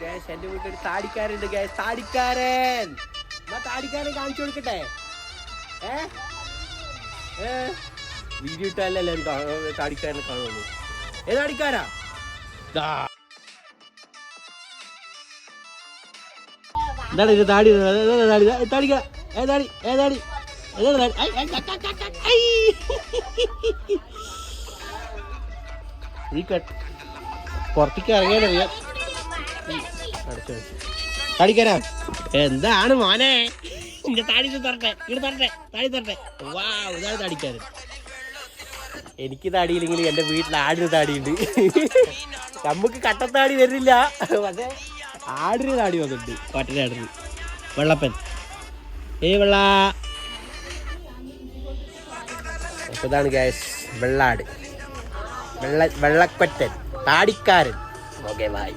Gas എന്റെ വീട്ടിൽ ഒരു താടിക്കാരുണ്ട് ഗ്യാസ് താടിക്കാരൻ. എന്നാ താടിക്കാരൻ കാണിച്ചു കൊടുക്കട്ടെ? ഏ? വീഡിയോ ഇട്ടാലേ എല്ലാവരും താടിക്കാരനെ കാണുള്ളൂ. ഏ താടിക്കാരാ. എന്താണ് ഇത് താടി? താടിക്ക ഏ താടി ഏ താടി. കട്ട് പുറത്തേക്ക് ഇറങ്ങിയാലറിയാം. താടിക്കാരാ എന്താണ് മോനെ? എന്റെ താടി തരട്ടെ ഇവിടെ തരട്ടെ താടി തരട്ടെ വാ ഇതാണ് താടിക്കാരൻ. എനിക്ക് താടിയില്ലെങ്കിൽ എന്റെ വീട്ടിൽ ആടിന് താടിയുണ്ട്. നമുക്ക് കട്ടത്താടി വരുന്നില്ല. പക്ഷേ ആടിന് താടി വന്നിട്ടുണ്ട്. പാട്ടിനാടിന് വെള്ളപ്പൻ. ഏ വെള്ള. ഇതാണ് ഗ്യാസ് വെള്ളാട്. വെള്ള വെള്ളക്കൊറ്റൻ. താടിക്കാരൻ. Okay bye